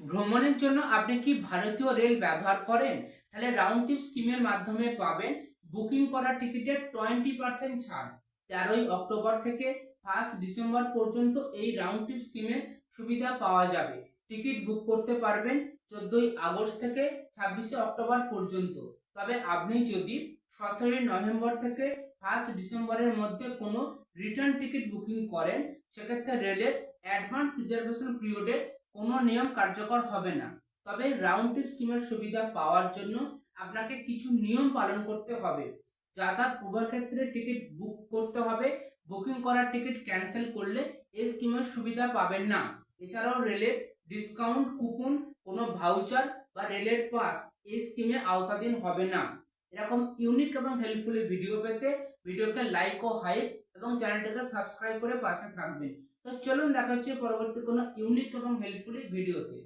ভ্রমণের জন্য আপনি কি ভারতীয় রেল ব্যবহার করেন? তাহলে রাউন্ড ট্রিপ স্কিমের মাধ্যমে পাবেন বুকিং করা টিকিটের টোয়েন্টি পার্সেন্ট ছাড়। তেরোই অক্টোবর থেকে ফার্স্ট ডিসেম্বর পর্যন্ত এই রাউন্ড ট্রিপ স্কিমের সুবিধা পাওয়া যাবে। টিকিট বুক করতে পারবেন চোদ্দই আগস্ট থেকে ছাব্বিশে অক্টোবর পর্যন্ত। তবে আপনি যদি সতেরোই নভেম্বর থেকে ফার্স্ট ডিসেম্বরের মধ্যে কোনো রিটার্ন টিকিট বুকিং করেন, সেক্ষেত্রে রেলের অ্যাডভান্স রিজার্ভেশন পিরিয়ডে কোনো নিয়ম কার্যকর হবে না। তবে রাউন্ড ট্রিপ স্কিমের সুবিধা পাওয়ার জন্য আপনাকে কিছু নিয়ম পালন করতে হবে। যাতায়াত উভয় ক্ষেত্রে টিকিট বুক করতে হবে। বুকিং করার টিকিট ক্যান্সেল করলে এই স্কিমের সুবিধা পাবেন না। এছাড়াও রেলের ডিসকাউন্ট কুপন কোনো ভাউচার বা রেলের পাস এই স্কিমে আওতাধীন হবে না। এরকম ইউনিক এবং হেল্পফুল ভিডিও পেতে ভিডিওকে লাইক ও হাইপ এবং চ্যানেলটাকে সাবস্ক্রাইব করে পাশে থাকবেন। তো চলুন দেখা হচ্ছে পরবর্তী কোনো ইউনিক এবং হেল্পফুল ভিডিওতে